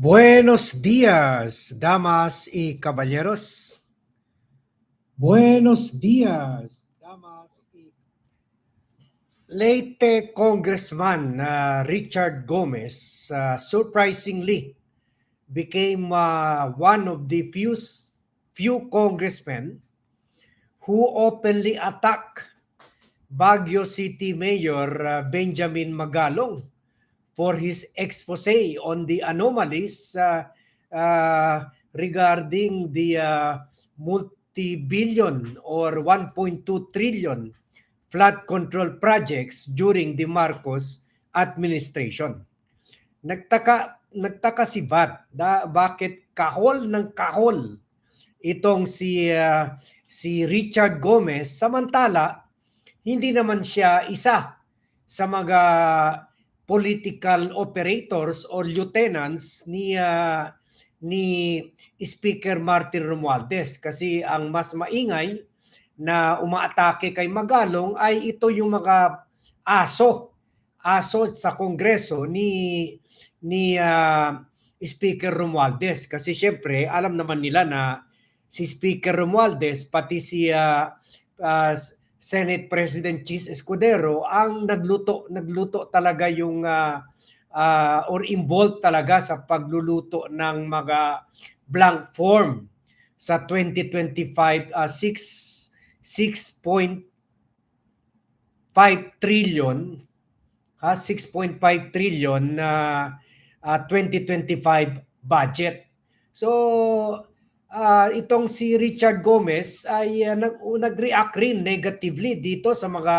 Buenos días, damas y caballeros. Buenos días, damas y Late Congressman uh, Richard Gomez uh, surprisingly became uh, one of the few few congressmen who openly attack Baguio City Mayor uh, Benjamin Magalong for his expose on the anomalies uh, uh, regarding the uh, multi-billion or 1.2 trillion flood control projects during the Marcos administration. Nagtaka nagtaka si Bat da bakit kahol ng kahol itong si uh, si Richard Gomez samantala hindi naman siya isa sa mga political operators or lieutenants ni uh, ni Speaker Martin Romualdez. Kasi ang mas maingay na umaatake kay Magalong ay ito yung mga aso aso sa kongreso ni ni uh, Speaker Romualdez. Kasi syempre alam naman nila na si Speaker Romualdez pati si uh, uh, Senate President Cheese Escudero ang nagluto nagluto talaga yung uh, uh, or involved talaga sa pagluluto ng mga blank form sa 2025 uh, 6 6.5 trillion ha 6.5 trillion na uh, uh, 2025 budget. So uh, itong si Richard Gomez ay uh, nag, nag-react rin negatively dito sa mga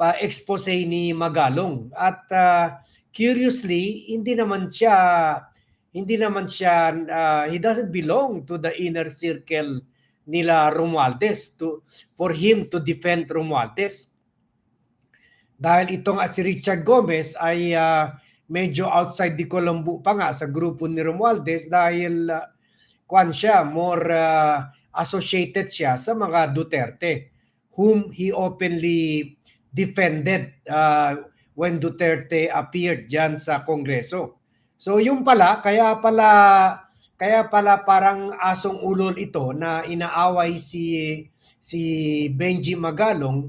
uh, expose ni Magalong. At uh, curiously hindi naman siya hindi naman siya uh, he doesn't belong to the inner circle nila Romualdez to for him to defend Romualdez. Dahil ito nga si Richard Gomez ay uh, medyo outside the Colombo pa nga sa grupo ni Romualdez dahil uh, kwan siya, more uh, associated siya sa mga Duterte whom he openly defended uh, when Duterte appeared diyan sa Kongreso. So yung pala, kaya pala kaya pala parang asong ulol ito na inaaway si si Benji Magalong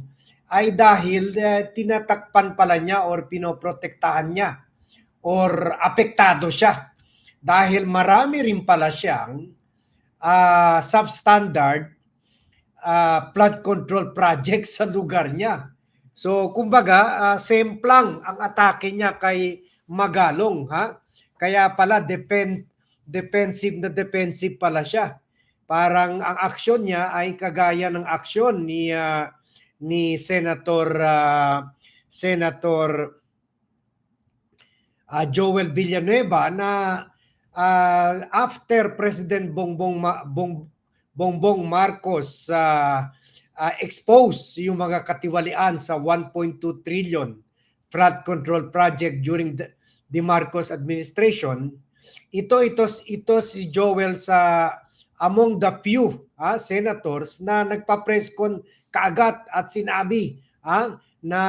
ay dahil uh, tinatakpan pala niya or pinoprotektahan niya or apektado siya dahil marami rin pala siyang uh, substandard uh, flood control project sa lugar niya. So kumbaga uh, same lang ang atake niya kay Magalong ha. Kaya pala defend defensive na defensive pala siya. Parang ang aksyon niya ay kagaya ng aksyon ni uh, ni Senator uh, Senator uh, Joel Villanueva na uh, after President Bongbong Ma- Bong Bongbong Marcos uh, uh, expose yung mga katiwalian sa 1.2 trillion flood control project during the, the Marcos administration ito ito ito si Joel sa among the few ha, senators na nagpa-press con kaagad at sinabi ha, na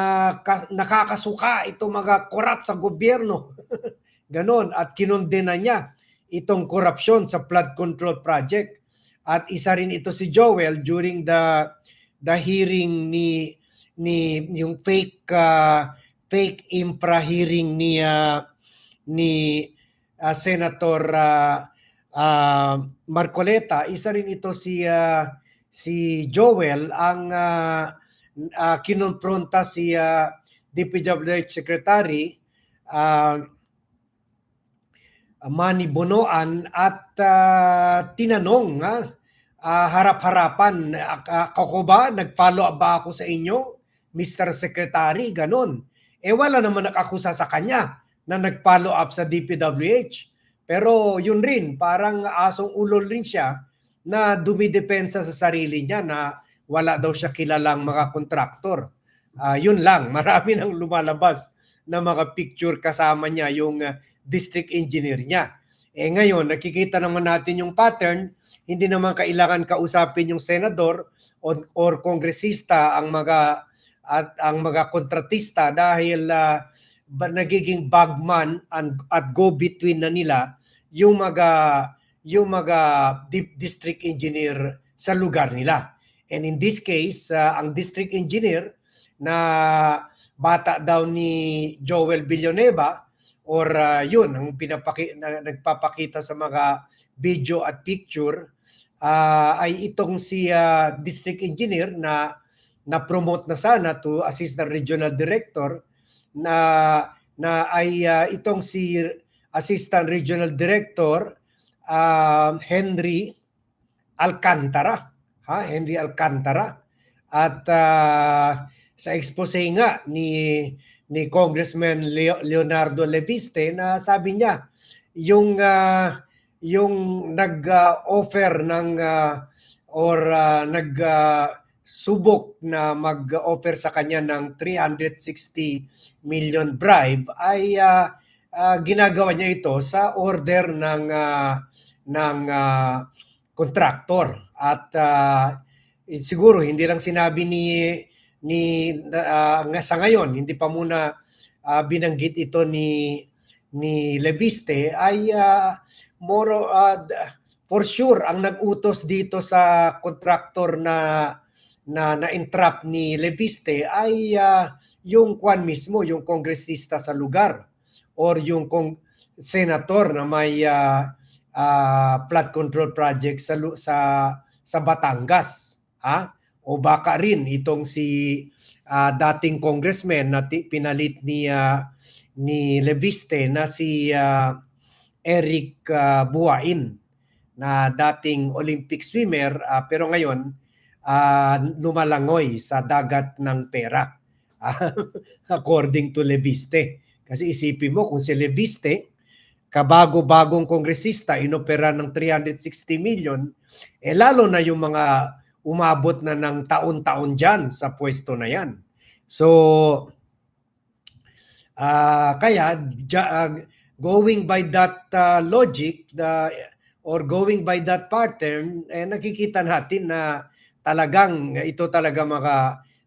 ka, nakakasuka itong mga corrupt sa gobyerno. Ganon at kinondena niya itong korupsyon sa flood control project. At isa rin ito si Joel during the the hearing ni ni yung fake uh, fake infra hearing ni uh, ni uh, Senator uh, uh, Marcoleta. Isa rin ito si uh, si Joel ang uh, uh, kinonfronta si uh, DPWH Secretary uh, Manny Bonoan at uh, tinanong ha, uh, harap-harapan uh, ako ba? Nag-follow up ba ako sa inyo Mr. Secretary? Ganon. Eh wala naman nakakusa sa kanya na nag-follow up sa DPWH pero yun rin parang asong ulol rin siya na dumidepensa sa sarili niya na wala daw siya kilalang mga kontraktor. Uh, yun lang. Marami nang lumalabas na mga picture kasama niya yung uh, district engineer niya. Eh ngayon, nakikita naman natin yung pattern, hindi naman kailangan kausapin yung senador or, or kongresista ang mga at ang mga kontratista dahil uh, nagiging bagman and, at go between na nila yung mga yung mga di- district engineer sa lugar nila. And in this case, uh, ang district engineer na bata daw ni Joel Villanueva or uh, yun ang pinapaki na, nagpapakita sa mga video at picture uh, ay itong si uh, district engineer na na promote na sana to assistant regional director na na ay uh, itong si assistant regional director uh, Henry Alcantara. Ha? Henry Alcantara. At uh, sa expose nga ni ni Congressman Leo- Leonardo Leviste na sabi niya yung uh, yung nag-offer ng uh, or uh, nag uh, subok na mag-offer sa kanya ng 360 million bribe ay uh, uh, ginagawa niya ito sa order ng uh, ng uh, kontraktor at uh, siguro hindi lang sinabi ni ni uh, sa ngayon hindi pa muna uh, binanggit ito ni ni Leviste ay uh, more uh, for sure ang nag-utos dito sa kontraktor na na na-entrap ni Leviste ay uh, yung kwan mismo, yung kongresista sa lugar or yung kong senator na may uh, uh, flood control project sa sa sa Batangas, ha? O baka rin itong si uh, dating congressman na pinalit ni uh, ni Leviste na si uh, Eric uh, Buain na dating Olympic swimmer uh, pero ngayon uh, lumalangoy sa dagat ng pera according to Leviste. Kasi isipin mo kung si Leviste kabago-bagong kongresista inopera ng 360 million, eh lalo na yung mga umabot na ng taon-taon dyan sa pwesto na yan. So, ah kaya ah, going by that ah, logic the, or going by that pattern, eh, nakikita natin na talagang ito talaga mga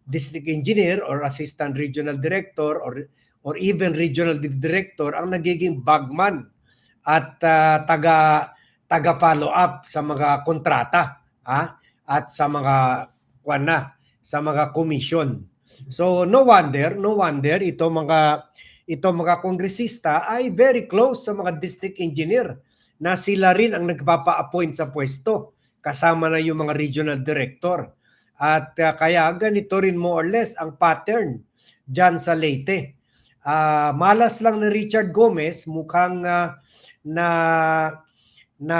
district engineer or assistant regional director or or even regional director ang nagiging bagman at ah, taga taga follow up sa mga kontrata ha at sa mga kwan na sa mga commission. So no wonder, no wonder ito mga ito mga kongresista ay very close sa mga district engineer na sila rin ang nagpapa-appoint sa pwesto kasama na yung mga regional director. At ah, kaya ganito rin more or less ang pattern dyan sa Leyte. Ah, malas lang ni Richard Gomez, mukhang ah, na na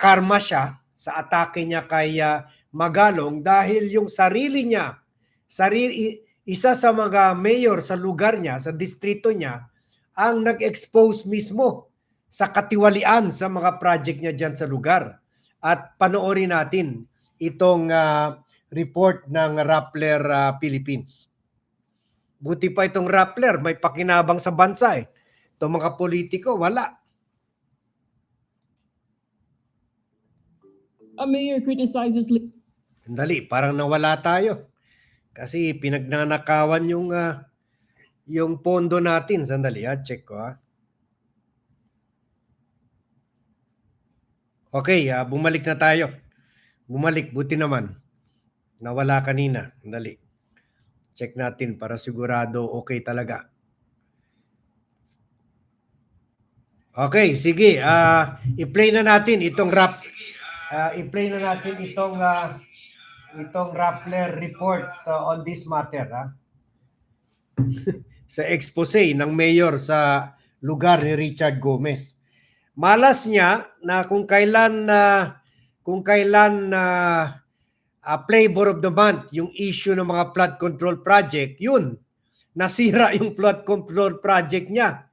karma siya sa atake niya kay ah, Magalong dahil yung sarili niya, sarili isa sa mga mayor sa lugar niya, sa distrito niya, ang nag-expose mismo sa katiwalian sa mga project niya diyan sa lugar. At panoorin natin itong ah, report ng Rappler ah, Philippines. Buti pa itong Rappler, may pakinabang sa bansa eh. Itong mga politiko, wala. A mayor criticizes li- Sandali, parang nawala tayo. Kasi pinagnanakawan yung ah, yung pondo natin. Sandali, ha? check ko ha. Okay, ah, bumalik na tayo. Bumalik, buti naman. Nawala kanina. Sandali. Check natin para sigurado okay talaga. Okay, sige. ah i-play na natin itong rap. ah i-play na natin itong ah, itong Rappler report uh, on this matter ha? sa expose ng mayor sa lugar ni Richard Gomez. Malas niya na kung kailan na kung kailan na uh, flavor of the month yung issue ng mga flood control project, yun nasira yung flood control project niya.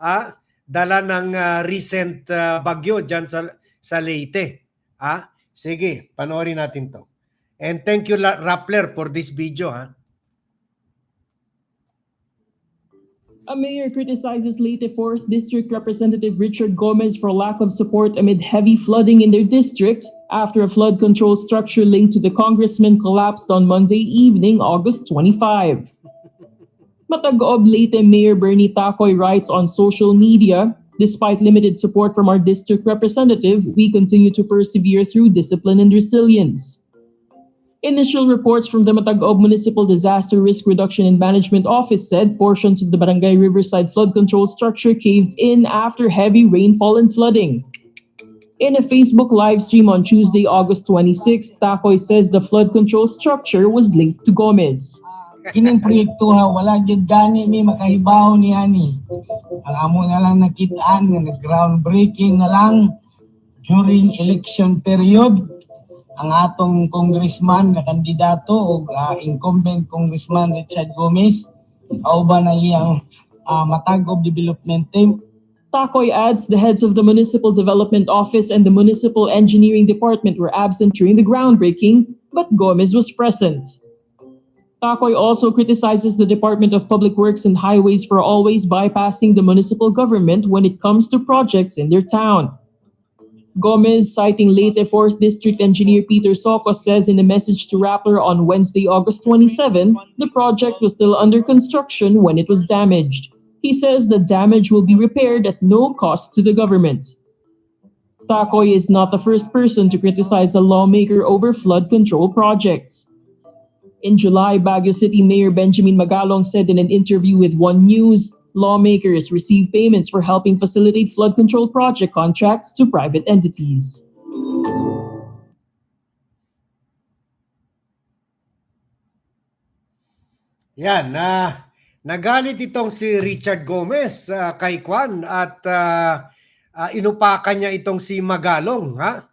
Ah, dala ng ah, recent ah, bagyo diyan sa sa Leyte. Ah, sige, panoorin natin 'to. And thank you Rappler for this video ha. A mayor criticizes Leyte 4th District Representative Richard Gomez for lack of support amid heavy flooding in their district after a flood control structure linked to the congressman collapsed on Monday evening, August 25. Matagoob Leyte Mayor Bernie Takoy writes on social media, Despite limited support from our district representative, we continue to persevere through discipline and resilience. Initial reports from the Matagog Municipal Disaster Risk Reduction and Management Office said portions of the Barangay Riverside flood control structure caved in after heavy rainfall and flooding. In a Facebook live stream on Tuesday, August 26, Takoy says the flood control structure was linked to Gomez. Kining proyekto ha, wala jud gani mi makahibaw ni ani. Ang na lang nakitaan nga nag-groundbreaking na lang during election period ang atong congressman nga kandidato o ah, incumbent congressman Richard Gomez au ba na iyang ah, Matagog Development Team Takoy adds the heads of the Municipal Development Office and the Municipal Engineering Department were absent during the groundbreaking, but Gomez was present. Takoy also criticizes the Department of Public Works and Highways for always bypassing the municipal government when it comes to projects in their town. Gomez, citing Leyte 4th District Engineer Peter Soco, says in a message to Rappler on Wednesday, August 27, the project was still under construction when it was damaged. He says the damage will be repaired at no cost to the government. Takoy is not the first person to criticize a lawmaker over flood control projects. In July, Baguio City Mayor Benjamin Magalong said in an interview with One News, lawmakers receive payments for helping facilitate flood control project contracts to private entities. Yan, na nagalit itong si Richard Gomez ah, kay Kwan at ah, ah, inupakan niya itong si Magalong, ha?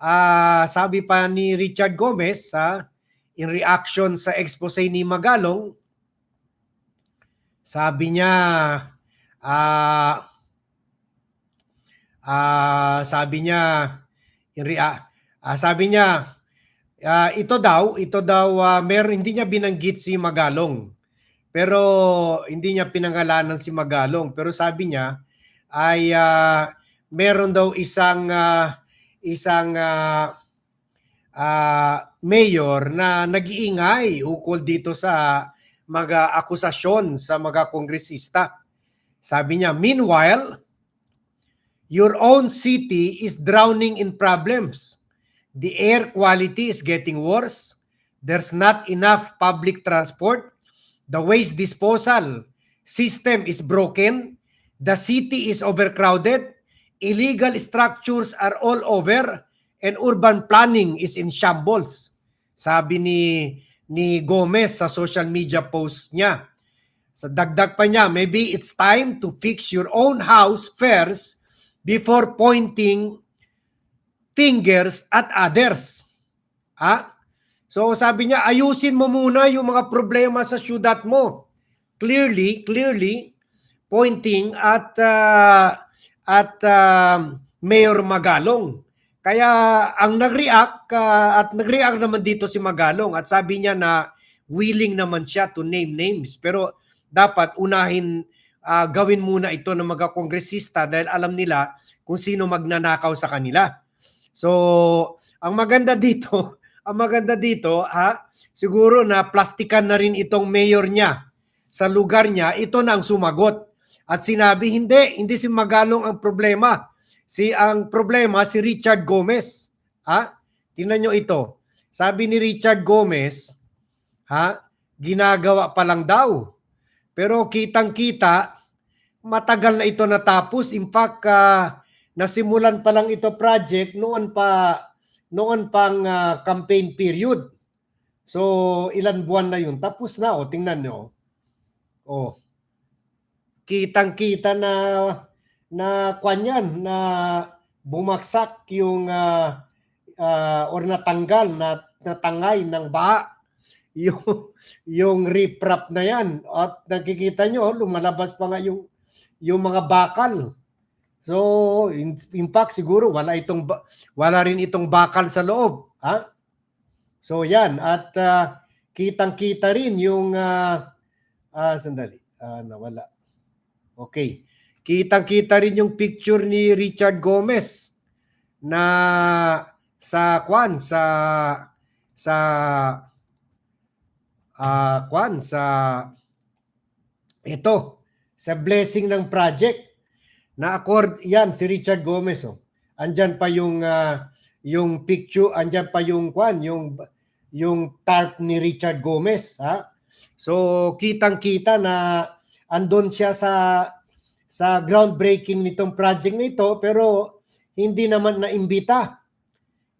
Ah, sabi pa ni Richard Gomez, ha, in reaction sa expose ni Magalong, sabi niya ah ah, sabi niya rea- ah, sabi niya Ah, ito daw, ito daw ah, meron hindi niya binanggit si Magalong. Pero hindi niya pinangalanan si Magalong, pero sabi niya ay ah, meron daw isang ah, isang ah, ah, mayor na nag-iingay ukol dito sa mga akusasyon sa mga kongresista. Sabi niya, meanwhile, your own city is drowning in problems. The air quality is getting worse. There's not enough public transport. The waste disposal system is broken. The city is overcrowded. Illegal structures are all over and urban planning is in shambles. Sabi ni ni Gomez sa social media post niya. Sa dagdag pa niya, maybe it's time to fix your own house first before pointing fingers at others. Ha? So sabi niya, ayusin mo muna yung mga problema sa syudad mo. Clearly, clearly pointing at uh, at uh, Mayor Magalong. Kaya ang nag-react uh, at nag-react naman dito si Magalong at sabi niya na willing naman siya to name names pero dapat unahin uh, gawin muna ito ng mga kongresista dahil alam nila kung sino magnanakaw sa kanila. So, ang maganda dito, ang maganda dito, ha, siguro na plastikan na rin itong mayor niya sa lugar niya, ito na ang sumagot. At sinabi, hindi, hindi si Magalong ang problema. Si ang problema si Richard Gomez. Ha? Tingnan nyo ito. Sabi ni Richard Gomez, ha, ginagawa pa lang daw. Pero kitang-kita, matagal na ito natapos. In fact, ah, nasimulan pa lang ito project noon pa noon pang ah, campaign period. So ilan buwan na yun? Tapos na oh, tingnan nyo. Oh. Kitang-kita na na kwan yan, na bumagsak yung ah, ah, or natanggal na natangay ng baha yung yung riprap na yan at nakikita nyo lumalabas pa nga yung yung mga bakal So, in, in fact, siguro wala itong wala rin itong bakal sa loob, ha? So, 'yan at ah, kitang-kita rin yung ah ah, sandali. Ah, nawala. Okay. Kitang-kita rin yung picture ni Richard Gomez na sa kwan sa sa ah kwan sa ito sa blessing ng project na accord yan si Richard Gomez oh. Andyan pa yung ah, yung picture, andyan pa yung kwan, yung yung tarp ni Richard Gomez, ha? So kitang-kita na andon siya sa sa groundbreaking nitong project nito pero hindi naman na-imbita.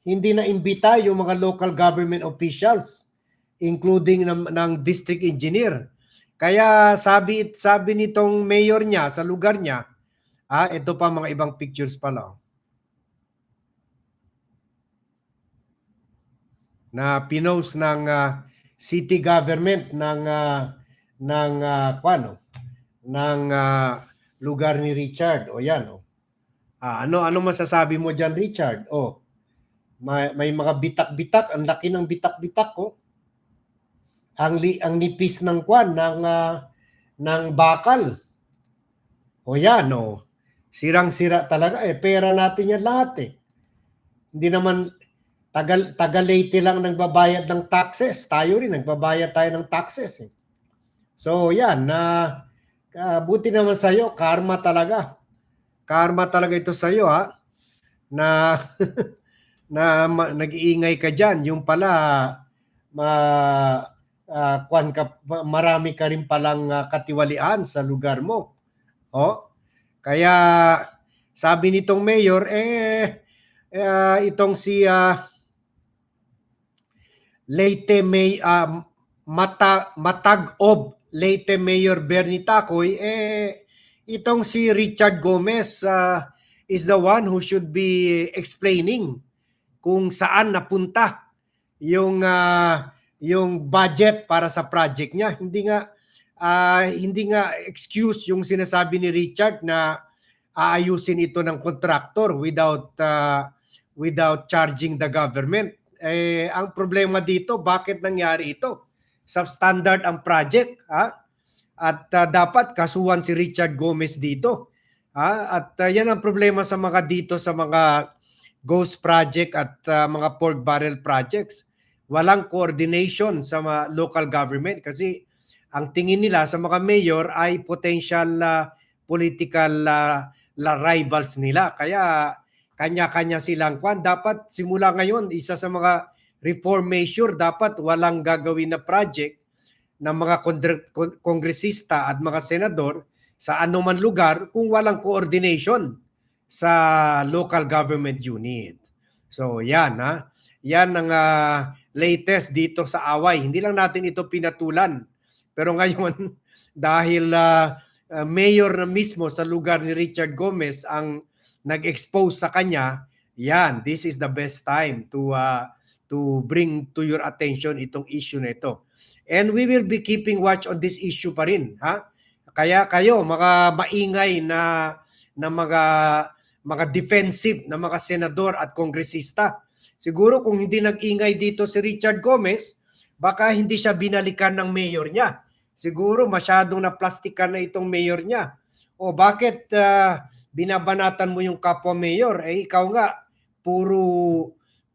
Hindi na-imbita yung mga local government officials including ng, ng district engineer. Kaya sabi sabi nitong mayor niya sa lugar niya, ah ito pa mga ibang pictures pa lang. Na pinost ng ah, city government ng ah, ng ah, paano? ng ah, lugar ni Richard. O yan oh. Ah, ano ano masasabi mo diyan Richard? Oh. May, may mga bitak-bitak, ang laki ng bitak-bitak ko. Ang li, ang nipis ng kwan ng ah, ng bakal. O yan oh. Sirang-sira talaga eh pera natin yan lahat eh. Hindi naman tagal taga Leyte lang nagbabayad ng taxes. Tayo rin nagbabayad tayo ng taxes eh. So yan na uh, buti naman sa iyo, karma talaga. Karma talaga ito sa iyo ha. Na na ma- nag-iingay ka diyan, yung pala ma ah, kwan ka marami ka rin palang ah, katiwalian sa lugar mo. Oh. Kaya sabi nitong mayor eh ah, itong si ah, Leyte May ah, mata matag-ob Leyte Mayor Bernie Tacoy eh itong si Richard Gomez ah, is the one who should be explaining kung saan napunta yung ah, yung budget para sa project niya. Hindi nga ah, hindi nga excuse yung sinasabi ni Richard na aayusin ito ng contractor without ah, without charging the government. Eh ang problema dito, bakit nangyari ito? Substandard ang project, ha? At ah, dapat kasuhan si Richard Gomez dito. Ha? At ah, yan ang problema sa mga dito sa mga ghost project at ah, mga pork barrel projects. Walang coordination sa mga local government kasi ang tingin nila sa mga mayor ay potential ah, political ah, la rivals nila. Kaya kanya-kanya silang kwan. Dapat simula ngayon, isa sa mga reform measure, dapat walang gagawin na project ng mga kongresista at mga senador sa anuman lugar kung walang coordination sa local government unit. So yan ha. Yan ang ah, latest dito sa away. Hindi lang natin ito pinatulan. Pero ngayon dahil ah, ah, mayor na mismo sa lugar ni Richard Gomez ang nag-expose sa kanya, yan, this is the best time to uh, to bring to your attention itong issue na ito. And we will be keeping watch on this issue pa rin, ha? Kaya kayo, mga maingay na na mga mga defensive na mga senador at kongresista. Siguro kung hindi nag-ingay dito si Richard Gomez, baka hindi siya binalikan ng mayor niya. Siguro masyadong naplastikan na itong mayor niya. O bakit ah, binabanatan mo yung kapwa mayor? Eh ikaw nga puro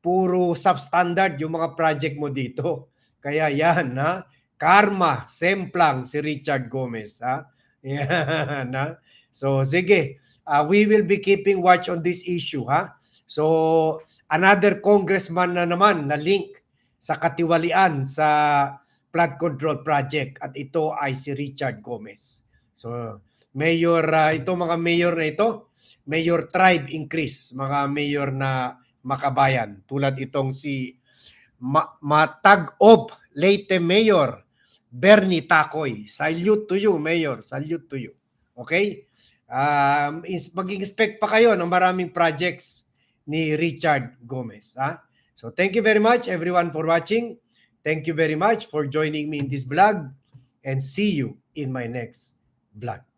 puro substandard yung mga project mo dito. Kaya yan ha. Karma, semplang si Richard Gomez ha. Yan ha. So sige, ah, we will be keeping watch on this issue ha. So another congressman na naman na link sa katiwalian sa flood control project at ito ay si Richard Gomez. So mayor ah, ito mga mayor na ito, mayor tribe increase, mga mayor na makabayan tulad itong si Ma- Matag-Ob Mayor Bernie Tacoy. Salute to you, Mayor. Salute to you. Okay? Um, mag-expect pa kayo ng maraming projects ni Richard Gomez. Ha? So thank you very much everyone for watching. Thank you very much for joining me in this vlog and see you in my next vlog.